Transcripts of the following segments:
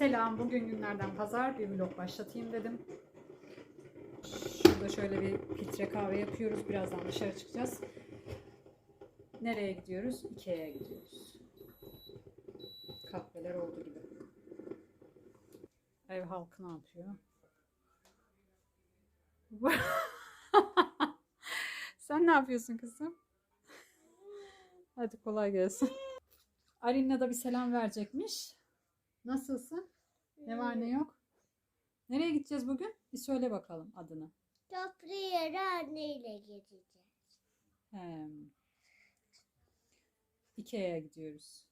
Selam, bugün günlerden pazar bir vlog başlatayım dedim. Şurada şöyle bir filtre kahve yapıyoruz. Birazdan dışarı çıkacağız. Nereye gidiyoruz? Ikea'ya gidiyoruz. Kahveler oldu gibi. Ev halkı ne yapıyor? Sen ne yapıyorsun kızım? Hadi kolay gelsin. Arinna da bir selam verecekmiş. Nasılsın? Ne var ne yok? Nereye gideceğiz bugün? Bir söyle bakalım adını. Toplu yere anneyle gideceğiz. Hem. Ikea'ya gidiyoruz.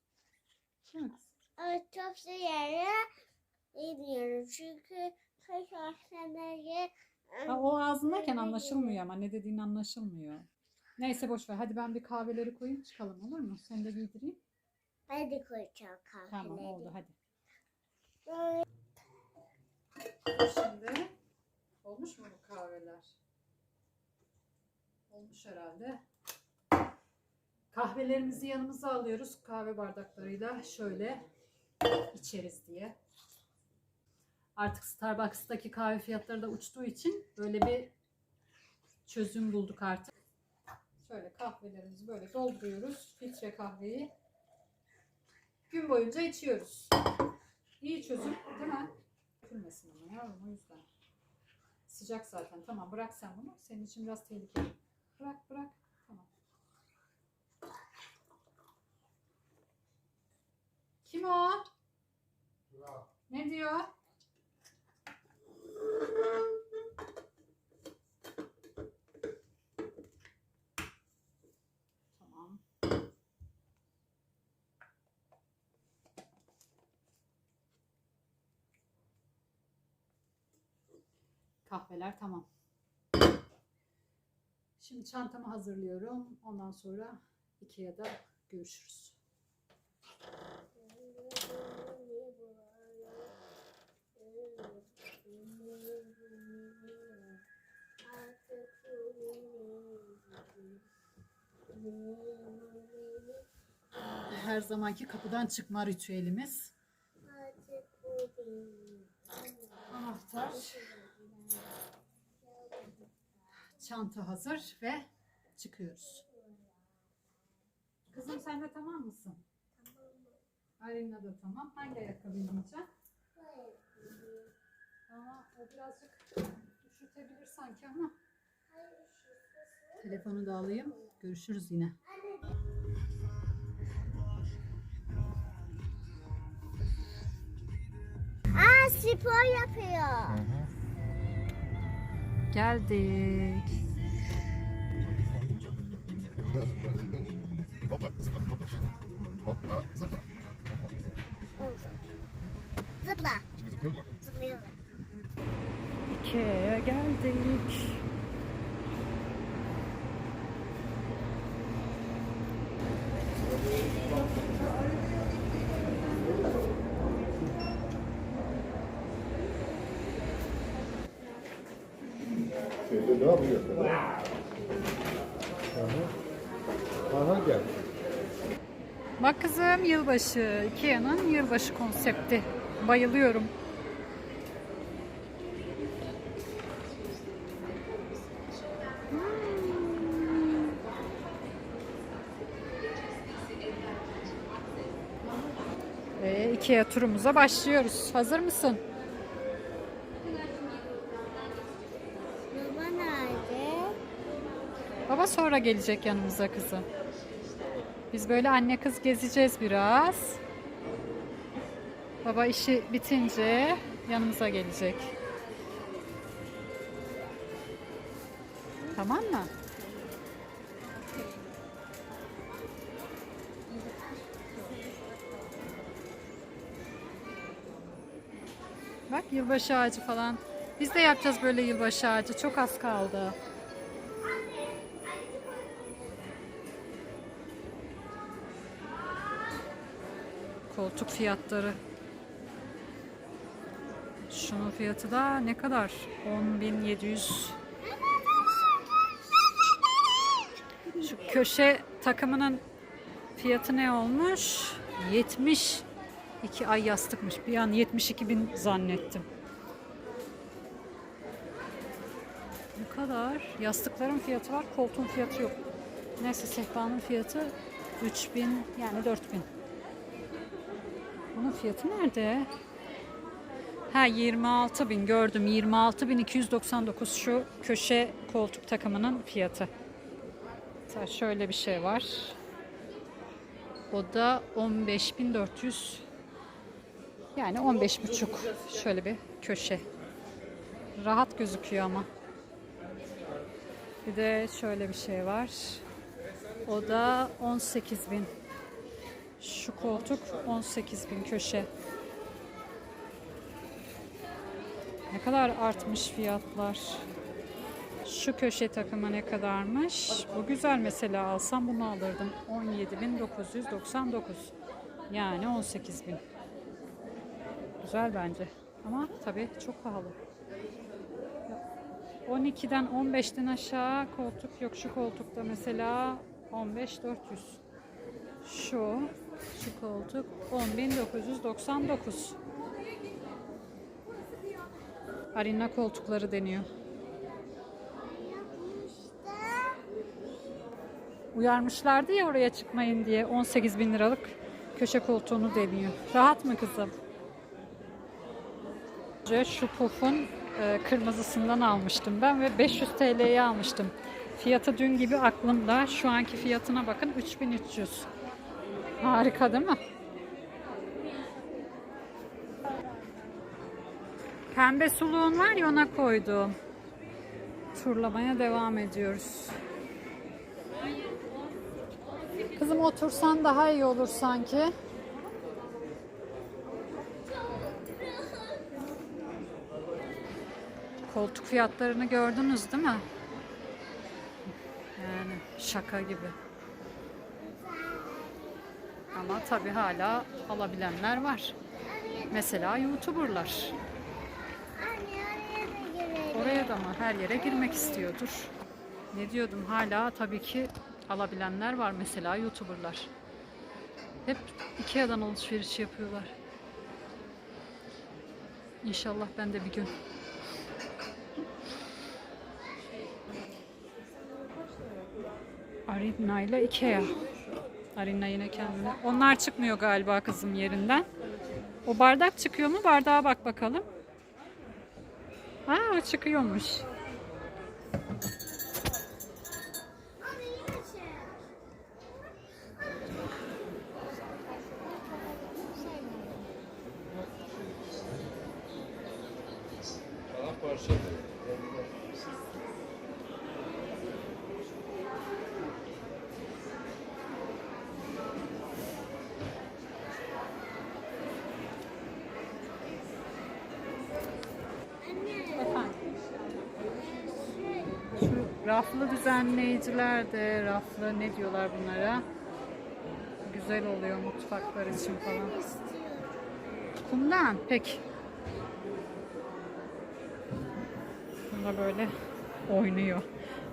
Mi kız? Ama toplu yere bilmiyorum çünkü kaç hastaneye Ha, o ağzındayken anlaşılmıyor ama ne dediğin anlaşılmıyor. Neyse boş ver. Hadi ben bir kahveleri koyayım çıkalım olur mu? Seni de giydireyim. Hadi koyacağım kahveleri. Tamam oldu hadi. Şimdi olmuş mu bu kahveler? Olmuş herhalde. Kahvelerimizi yanımıza alıyoruz kahve bardaklarıyla şöyle içeriz diye. Artık Starbucks'taki kahve fiyatları da uçtuğu için böyle bir çözüm bulduk artık. Şöyle kahvelerimizi böyle dolduruyoruz. Filtre kahveyi gün boyunca içiyoruz. İyi çözüm değil mi? Dökülmesin ama yavrum o yüzden. Sıcak zaten. Tamam bırak sen bunu. Senin için biraz tehlikeli. Bırak bırak. Tamam. Kim o? Ne diyor? Tamam. Kahveler tamam. Şimdi çantamı hazırlıyorum. Ondan sonra Ikea'da görüşürüz. Her zamanki kapıdan çıkma ritüelimiz. Anahtar. Çanta hazır ve çıkıyoruz. Kızım sen de tamam mısın? Arina da tamam. Hangi ayakkabıyı giyeceksin? Aa, o birazcık üşütebilir sanki ama. Telefonu da alayım. Görüşürüz yine. Aa spor yapıyor. Geldik. Zıpla. Zıplayalım. Ikea'ya geldik. Şeyde ne yapıyor? Aha. Aha gel. Bak kızım yılbaşı. Ikea'nın yılbaşı konsepti. Bayılıyorum. Hmm. Ikea turumuza başlıyoruz. Hazır mısın? Baba nerede? Baba sonra gelecek yanımıza kızım. Biz böyle anne kız gezeceğiz biraz. Baba işi bitince yanımıza gelecek. Tamam mı? Bak yılbaşı ağacı falan. Biz de yapacağız böyle yılbaşı ağacı. Çok az kaldı. Koltuk fiyatları. Şunun fiyatı da ne kadar? 10.700. Şu köşe takımının fiyatı ne olmuş? 70 İki ay yastıkmış. Bir an 72 bin zannettim. Ne kadar? Yastıkların fiyatı var, koltuğun fiyatı yok. Neyse sehpanın fiyatı 3000 yani 4000. Bunun fiyatı nerede? Ha 26 bin gördüm. 26 bin 299 şu köşe koltuk takımının fiyatı. Mesela şöyle bir şey var. O da 15.400 yani 15 buçuk şöyle bir köşe. Rahat gözüküyor ama. Bir de şöyle bir şey var. O da 18 bin. Şu koltuk 18 bin köşe. Ne kadar artmış fiyatlar. Şu köşe takımı ne kadarmış? Bu güzel mesela alsam bunu alırdım. 17.999. Yani 18.000. Güzel bence. Ama tabii çok pahalı. 12'den 15'ten aşağı koltuk yok. Şu koltukta mesela 15.400. Şu, şu koltuk 10.999. Arena koltukları deniyor. Uyarmışlardı ya oraya çıkmayın diye 18 bin liralık köşe koltuğunu deniyor. Rahat mı kızım? Şu pufun e, kırmızısından almıştım ben ve 500 TL'ye almıştım. Fiyatı dün gibi aklımda. Şu anki fiyatına bakın 3300. Harika değil mi? Pembe suluğun var ya ona koydum. Turlamaya devam ediyoruz. Kızım otursan daha iyi olur sanki. Koltuk fiyatlarını gördünüz değil mi? Yani şaka gibi. Ama tabii hala alabilenler var. Mesela YouTuber'lar. Oraya da mı? Her yere girmek istiyordur. Ne diyordum? Hala tabii ki alabilenler var. Mesela YouTuber'lar. Hep Ikea'dan alışveriş yapıyorlar. İnşallah ben de bir gün. Arina ile Ikea. Arina yine kendine. Onlar çıkmıyor galiba kızım yerinden. O bardak çıkıyor mu? Bardağa bak bakalım. Ha o çıkıyormuş. Efendim. Şu raflı düzenleyiciler de raflı ne diyorlar bunlara? Güzel oluyor mutfaklar için falan. Kumdan pek. Bunda böyle oynuyor.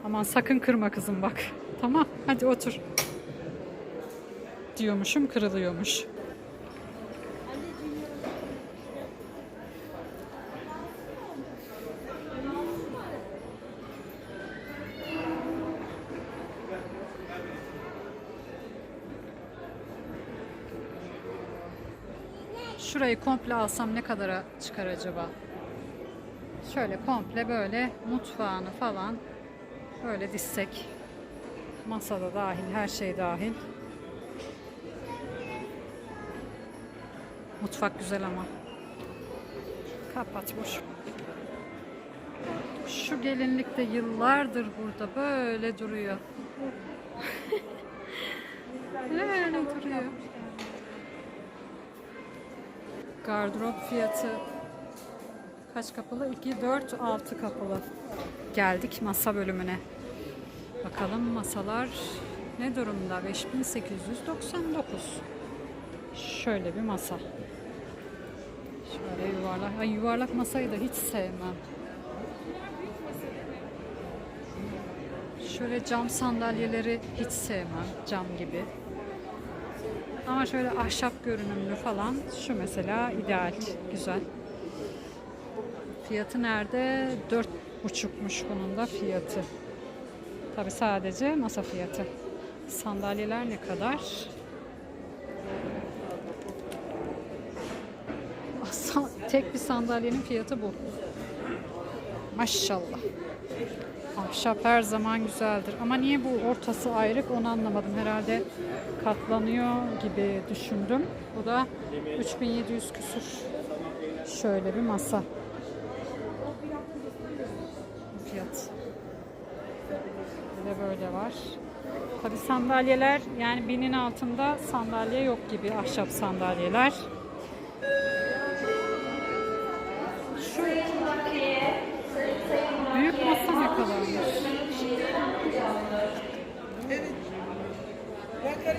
Aman sakın kırma kızım bak. Tamam hadi otur. Diyormuşum kırılıyormuş. Şurayı komple alsam ne kadara çıkar acaba? Şöyle komple böyle mutfağını falan böyle dizsek. Masada dahil, her şey dahil. Mutfak güzel ama. Kapat boş. Şu gelinlik de yıllardır burada böyle duruyor. böyle duruyor. Gardırop fiyatı kaç kapılı? 2, 4, 6 kapılı. Geldik masa bölümüne. Bakalım masalar ne durumda? 5899. Şöyle bir masa. Şöyle yuvarlak. Ay yuvarlak masayı da hiç sevmem. Şöyle cam sandalyeleri hiç sevmem. Cam gibi. Ama şöyle ahşap görünümlü falan şu mesela ideal, güzel. Fiyatı nerede? Dört buçukmuş bunun da fiyatı. Tabi sadece masa fiyatı. Sandalyeler ne kadar? Tek bir sandalyenin fiyatı bu. Maşallah. Ahşap her zaman güzeldir. Ama niye bu ortası ayrık onu anlamadım. Herhalde katlanıyor gibi düşündüm. Bu da 3700 küsür. Şöyle bir masa. Fiyat. Bir böyle var. Tabi sandalyeler yani binin altında sandalye yok gibi ahşap sandalyeler.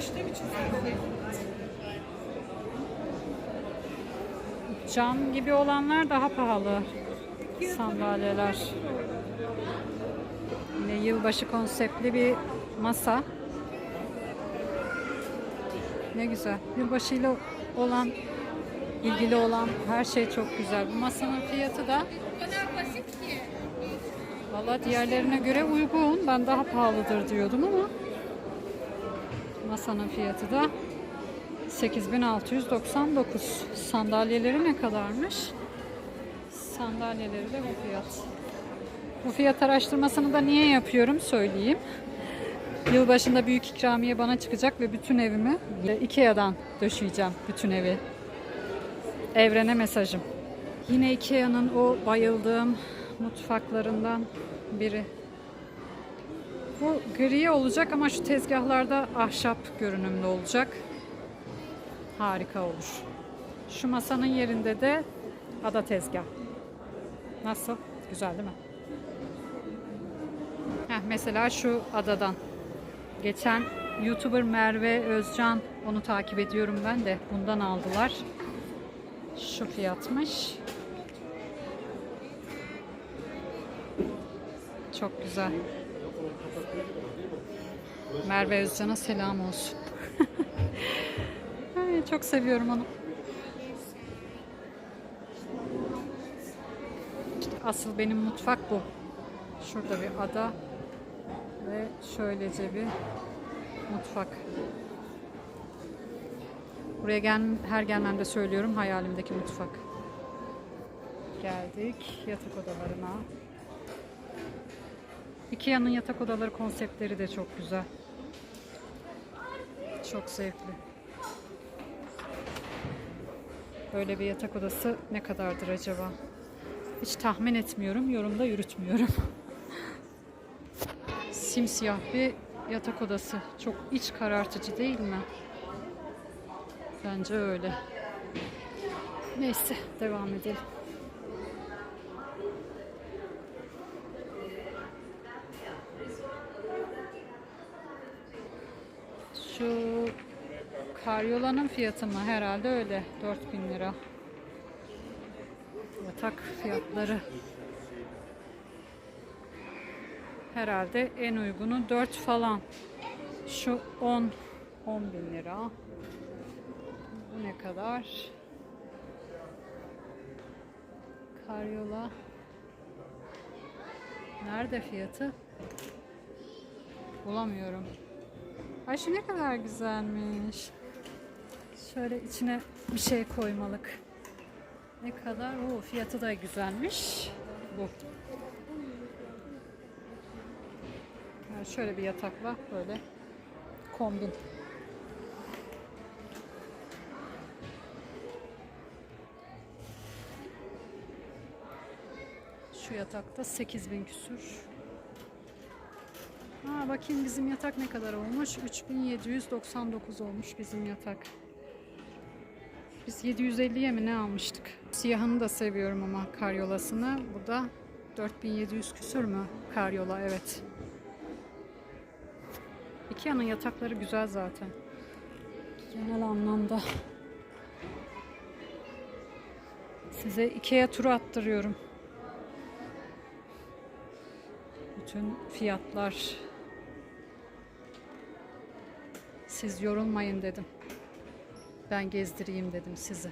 Karıştığım için. Cam gibi olanlar daha pahalı. Sandalyeler. Yine yılbaşı konseptli bir masa. Ne güzel. Yılbaşıyla olan ilgili olan her şey çok güzel. Bu masanın fiyatı da Valla diğerlerine göre uygun. Ben daha pahalıdır diyordum ama masanın fiyatı da 8699. Sandalyeleri ne kadarmış? Sandalyeleri de bu fiyat. Bu fiyat araştırmasını da niye yapıyorum söyleyeyim. Yılbaşında büyük ikramiye bana çıkacak ve bütün evimi Ikea'dan döşeyeceğim bütün evi. Evrene mesajım. Yine Ikea'nın o bayıldığım mutfaklarından biri. Bu gri olacak ama şu tezgahlarda ahşap görünümlü olacak. Harika olur. Şu masanın yerinde de ada tezgah. Nasıl? Güzel değil mi? Heh, mesela şu adadan. Geçen YouTuber Merve Özcan onu takip ediyorum ben de. Bundan aldılar. Şu fiyatmış. Çok güzel. Merve Özcan'a selam olsun. Çok seviyorum onu. Asıl benim mutfak bu. Şurada bir ada ve şöylece bir mutfak. Buraya gel, her gelmemde söylüyorum hayalimdeki mutfak. Geldik yatak odalarına. Ikea'nın yatak odaları konseptleri de çok güzel. Çok zevkli. Böyle bir yatak odası ne kadardır acaba? Hiç tahmin etmiyorum, yorumda yürütmüyorum. Simsiyah bir yatak odası. Çok iç karartıcı değil mi? Bence öyle. Neyse, devam edelim. Şu karyolanın fiyatı mı? Herhalde öyle. 4000 lira. Yatak fiyatları. Herhalde en uygunu 4 falan. Şu 10 10 bin lira. Bu ne kadar? Karyola. Nerede fiyatı? Bulamıyorum. Ay şu ne kadar güzelmiş. Şöyle içine bir şey koymalık. Ne kadar? Oo, fiyatı da güzelmiş. Bu. Yani şöyle bir yatakla böyle kombin. Şu yatakta 8000 küsür. Ha bakayım bizim yatak ne kadar olmuş? 3799 olmuş bizim yatak. Biz 750'ye mi ne almıştık? Siyahını da seviyorum ama karyolasını. Bu da 4700 küsür mü? Karyola evet. Ikea'nın yatakları güzel zaten. Genel anlamda. Size Ikea turu attırıyorum. Bütün fiyatlar. Siz yorulmayın dedim. Ben gezdireyim dedim sizi.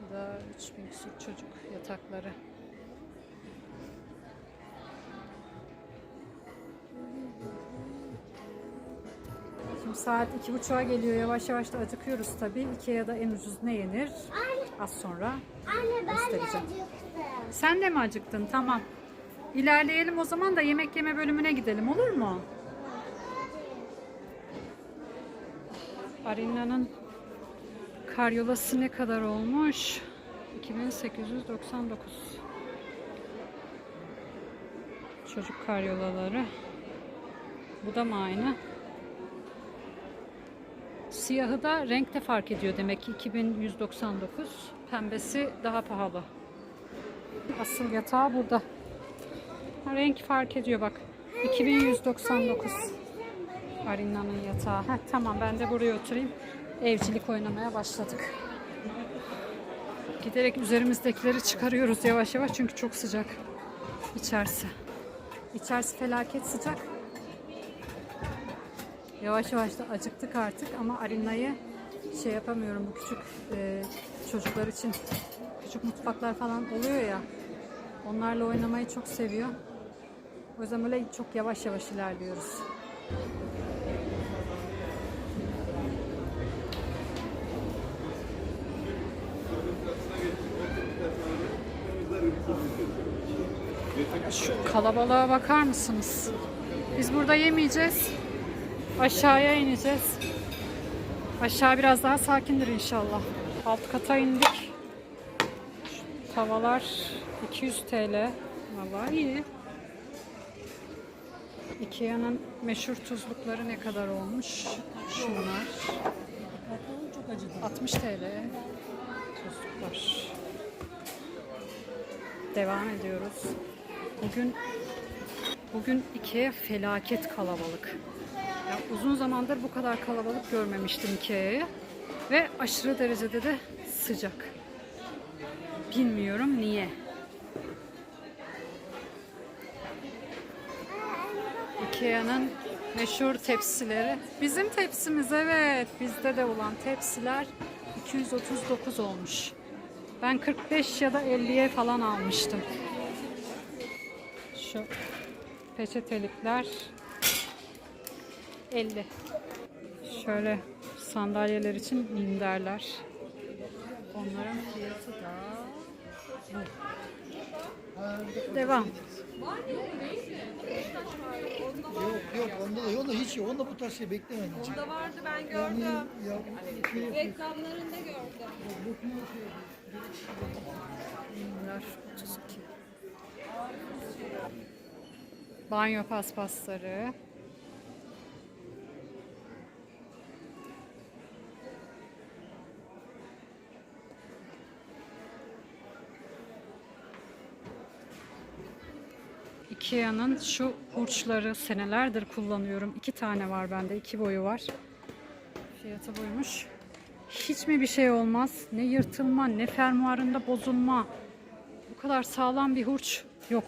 Bu da 3000 küsur çocuk yatakları. Şimdi saat iki buçuğa geliyor. Yavaş yavaş da acıkıyoruz tabii. Ikea'da en ucuz ne yenir? Az sonra. Anne ben de Göstereceğim. acıktım. Sen de mi acıktın? Tamam. İlerleyelim o zaman da yemek yeme bölümüne gidelim olur mu? Arina'nın karyolası ne kadar olmuş? 2899. Çocuk karyolaları. Bu da mı aynı? Siyahı da renkte fark ediyor demek ki 2199. Pembesi daha pahalı. Asıl yatağı burada. Renk fark ediyor bak. 2199. Arina'nın yatağı. Heh, tamam ben de buraya oturayım. Evcilik oynamaya başladık. Giderek üzerimizdekileri çıkarıyoruz yavaş yavaş çünkü çok sıcak içerisi. İçerisi felaket sıcak. Yavaş yavaş da acıktık artık ama Arina'yı şey yapamıyorum bu küçük e, çocuklar için küçük mutfaklar falan oluyor ya onlarla oynamayı çok seviyor. O yüzden böyle çok yavaş yavaş ilerliyoruz. Şu kalabalığa bakar mısınız? Biz burada yemeyeceğiz. Aşağıya ineceğiz. Aşağı biraz daha sakindir inşallah. Alt kata indik. Tavalar 200 TL. Valla iyi. Ikea'nın meşhur tuzlukları ne kadar olmuş? Şunlar. 60 TL tuzluklar. Devam ediyoruz. Bugün bugün Ikea felaket kalabalık. Ya uzun zamandır bu kadar kalabalık görmemiştim Ikea'yı. Ve aşırı derecede de sıcak. Bilmiyorum niye. Ikea'nın meşhur tepsileri. Bizim tepsimiz evet. Bizde de olan tepsiler 239 olmuş. Ben 45 ya da 50'ye falan almıştım. Şu peçetelikler 50. Şöyle sandalyeler için minderler. Onların fiyatı da bu. Devam. Yok yok onda da onda hiç yok. Onda bu tarz şey beklemedim. Burada vardı ben Yani gördüm. ya, şey, Reklamlarında gördüm. Bunlar 32. Banyo paspasları. Ikea'nın şu hurçları senelerdir kullanıyorum. İki tane var bende. iki boyu var. Fiyatı buymuş. Hiç mi bir şey olmaz? Ne yırtılma, ne fermuarında bozulma. Bu kadar sağlam bir hurç yok.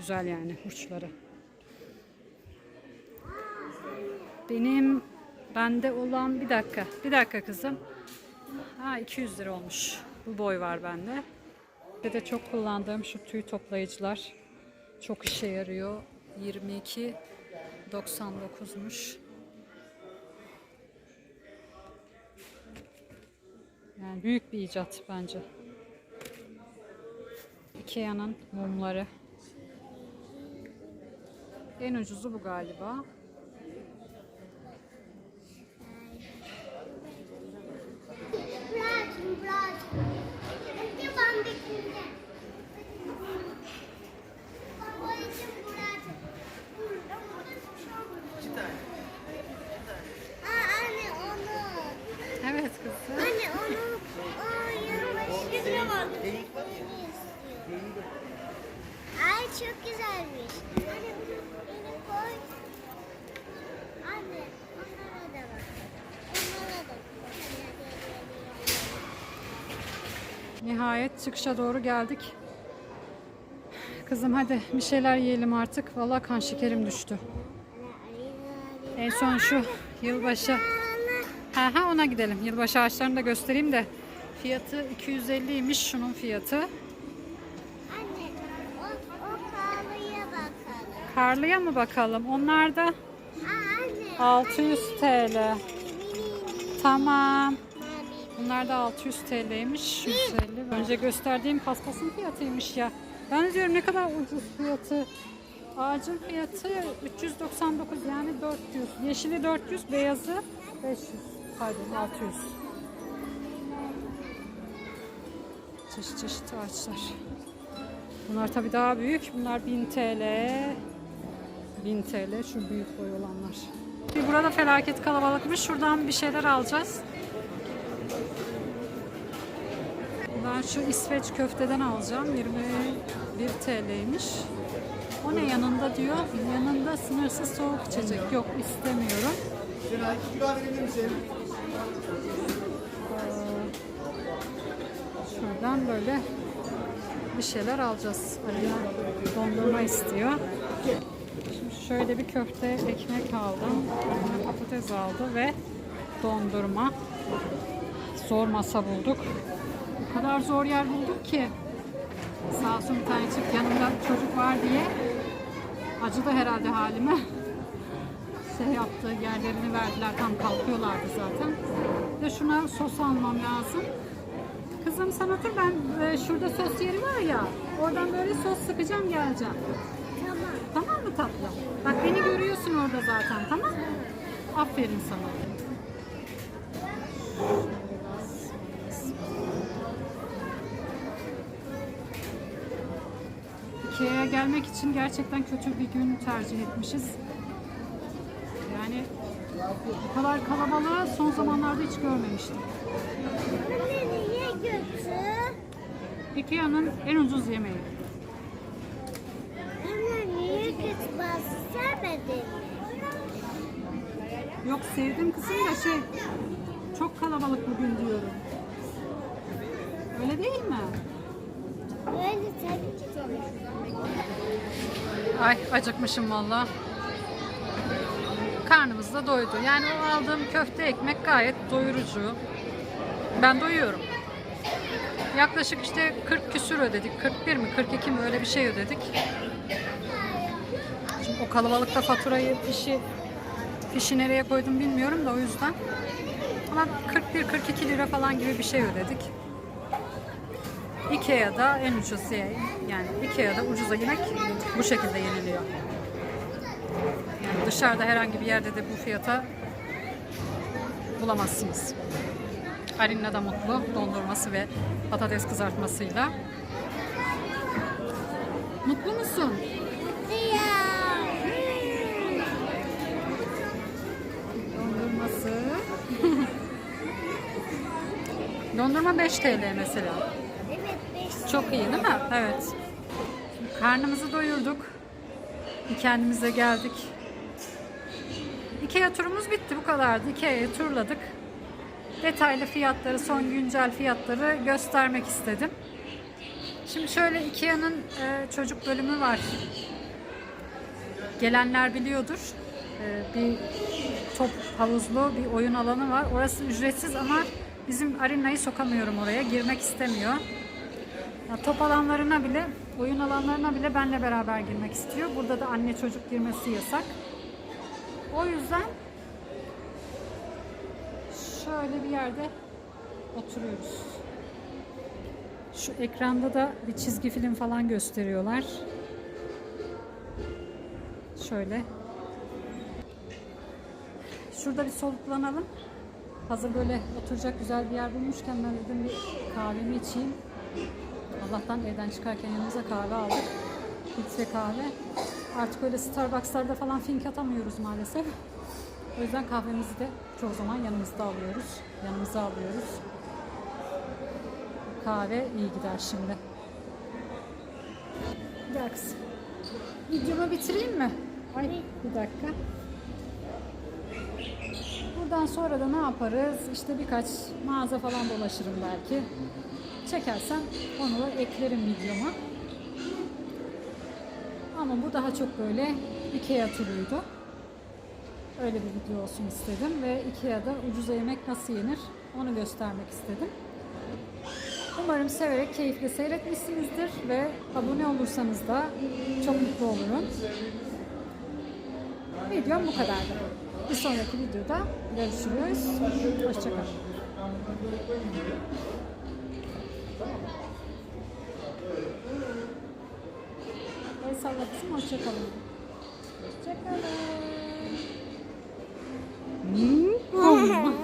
Güzel yani hurçları. Benim bende olan bir dakika. Bir dakika kızım. Ha 200 lira olmuş. Bu boy var bende. Bir de çok kullandığım şu tüy toplayıcılar. Çok işe yarıyor. 22 99'muş. Yani büyük bir icat bence. Ikea'nın mumları. En ucuzu bu galiba. Bırakın bırakın. Şimdi ben bekleyeceğim. Baba için bırakın. Aa, anne onu. Evet kızım. Anne onu. Aa, yanına şuraya bak. Ay çok güzelmiş. Anne bunu beni koy. Anne onlara da bak. Onlara da. Nihayet çıkışa doğru geldik. Kızım hadi bir şeyler yiyelim artık. Vallahi kan şekerim düştü. En son şu yılbaşı. Ha ha ona gidelim. Yılbaşı ağaçlarını da göstereyim de. Fiyatı 250'ymiş şunun fiyatı. Anne o, o kahveye bakalım. Karlıya mı bakalım? Onlar da Aa, anne. 600 TL. Tamam. Bunlar da 600 TL'ymiş. 150. Önce gösterdiğim paspasın fiyatıymış ya. Ben diyorum ne kadar ucuz fiyatı. Ağacın fiyatı 399 yani 400. Yeşili 400, beyazı 500. Pardon 600. Çeşit çeşit ağaçlar. Bunlar tabii daha büyük. Bunlar 1000 TL. 1000 TL şu büyük boy olanlar. Burada felaket kalabalıkmış. Şuradan bir şeyler alacağız. Ben şu İsveç köfteden alacağım. 21 TL'ymiş. O ne yanında diyor? Yanında sınırsız soğuk içecek. Yok istemiyorum. Ee, Şuradan böyle bir şeyler alacağız. Araya dondurma istiyor. Şimdi şöyle bir köfte ekmek aldım. Patates aldı ve dondurma. Zor masa bulduk. O kadar zor yer bulduk ki. Sağ olsun bir tane çift yanımda çocuk var diye. Acıdı herhalde halime. Şey yaptı, yerlerini verdiler. Tam kalkıyorlardı zaten. Ve şuna sos almam lazım. Kızım sen otur ben e, şurada sos yeri var ya. Oradan böyle sos sıkacağım geleceğim. Tamam. Tamam mı tatlım? Bak beni görüyorsun orada zaten tamam mı? Aferin sana. Ikea'ya gelmek için gerçekten kötü bir gün tercih etmişiz. Yani bu kadar kalabalığı son zamanlarda hiç görmemiştim. Ikea'nın en ucuz yemeği. Anne niye götür? Bazı sevmedin. Yok sevdim kısım da şey çok kalabalık bugün diyorum. Öyle değil mi? Ay acıkmışım valla. Karnımız da doydu. Yani o aldığım köfte ekmek gayet doyurucu. Ben doyuyorum. Yaklaşık işte 40 küsür ödedik. 41 mi 42 mi öyle bir şey ödedik. Şimdi o kalabalıkta faturayı fişi fişi nereye koydum bilmiyorum da o yüzden. Ama 41-42 lira falan gibi bir şey ödedik. Ikea'da en ucuz ye- yani Ikea'da ucuza yemek bu şekilde yeniliyor. Yani dışarıda herhangi bir yerde de bu fiyata bulamazsınız. Arina da mutlu dondurması ve patates kızartmasıyla. Mutlu musun? Ya. Dondurması. Dondurma 5 TL mesela. Çok iyi değil mi? Evet. Karnımızı doyurduk. Kendimize geldik. Ikea turumuz bitti bu kadardı. Ikea'yı turladık. Detaylı fiyatları, son güncel fiyatları göstermek istedim. Şimdi şöyle Ikea'nın e, çocuk bölümü var. Gelenler biliyordur. E, bir top havuzlu bir oyun alanı var. Orası ücretsiz ama bizim Arina'yı sokamıyorum oraya. Girmek istemiyor. Ya top alanlarına bile, oyun alanlarına bile benle beraber girmek istiyor. Burada da anne çocuk girmesi yasak. O yüzden şöyle bir yerde oturuyoruz. Şu ekranda da bir çizgi film falan gösteriyorlar. Şöyle. Şurada bir soluklanalım. Hazır böyle oturacak güzel bir yer bulmuşken ben dedim bir kahvemi içeyim. Allah'tan evden çıkarken yanımıza kahve aldık. Filtre kahve. Artık öyle Starbucks'larda falan fink atamıyoruz maalesef. O yüzden kahvemizi de çoğu zaman yanımızda alıyoruz. Yanımıza alıyoruz. Kahve iyi gider şimdi. Gel kızım. Videomu bitireyim mi? Ay bir dakika. Buradan sonra da ne yaparız? İşte birkaç mağaza falan dolaşırım belki. Çekersem onu da eklerim videoma. Ama bu daha çok böyle Ikea turuydu. Öyle bir video olsun istedim ve Ikea'da ucuza yemek nasıl yenir onu göstermek istedim. Umarım severek, keyifle seyretmişsinizdir ve abone olursanız da çok mutlu olurum. Videom bu kadardı. Bir sonraki videoda görüşürüz. Hoşçakalın. El salla kızım, hoşçakalın. Hoşçakalın.